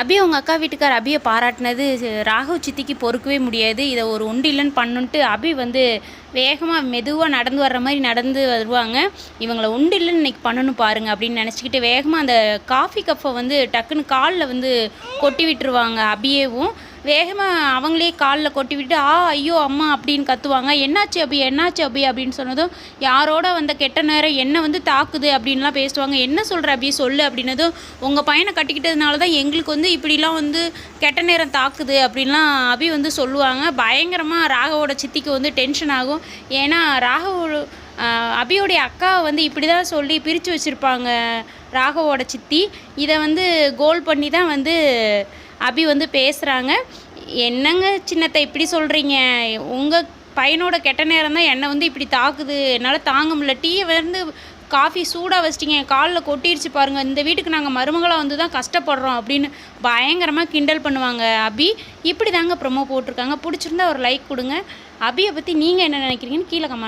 அபி அவங்க அக்கா வீட்டுக்கார் அபியை பாராட்டினது ராகவ் சித்திக்கு பொறுக்கவே முடியாது. இதை ஒரு உண்டு இல்லைன்னு பண்ணுன்ட்டு அபி வந்து வேகமாக மெதுவாக நடந்து வர்ற மாதிரி நடந்து வருவாங்க. இவங்களை உண்டு இல்லைன்னு இன்றைக்கி பண்ணணும் பாருங்க அப்படின்னு நினச்சிக்கிட்டு வேகமாக அந்த காஃபி கப்பை வந்து டக்குன்னு காலில் வந்து கொட்டி விட்டுருவாங்க அபியேவும். வேகமாக அவங்களே காலில் கொட்டி விட்டு ஆ ஐயோ அம்மா அப்படின்னு கத்துவாங்க. என்னாச்சு அபி? என்னாச்சு அபி? அப்படின்னு சொன்னதும் யாரோட வந்த கெட்ட நேரம்? என்ன வந்து தாக்குது? அப்படின்லாம் பேசுவாங்க. என்ன சொல்கிற அபி? சொல்லு அப்படின்னதும் உங்கள் பையனை கட்டிக்கிட்டதுனால தான் எங்களுக்கு வந்து இப்படிலாம் வந்து கெட்ட நேரம் தாக்குது அப்படின்லாம் அபி வந்து சொல்லுவாங்க. பயங்கரமாக ராகவோட சித்திக்கு வந்து டென்ஷன் ஆகும். ஏன்னா ராகவோட அபியோடைய அக்கா வந்து இப்படி தான் சொல்லி பிரித்து வச்சுருப்பாங்க ராகவோட சித்தி. இதை வந்து கோல் பண்ணி தான் வந்து அபி வந்து பேசுகிறாங்க என்னங்க சின்னத்தை இப்படி சொல்கிறீங்க உங்கள் பையனோட கெட்ட நேரம் தான் என்னை வந்து இப்படி தாக்குது. என்னால் தாங்க முடியல. டீயை வந்து காஃபி சூடாக வச்சிட்டிங்க. காலில் கொட்டிடுச்சு பாருங்கள் இந்த வீட்டுக்கு நாங்கள் மருமகளாக வந்து தான் கஷ்டப்படுறோம் அப்படின்னு பயங்கரமாக கிண்டல் பண்ணுவாங்க அபி. இப்படி தாங்க ப்ரொமோ போட்டிருக்காங்க. பிடிச்சிருந்தா ஒரு லைக் கொடுங்க. அபியை பற்றி நீங்கள் என்ன நினைக்கிறீங்கன்னு கீழே கமெண்ட்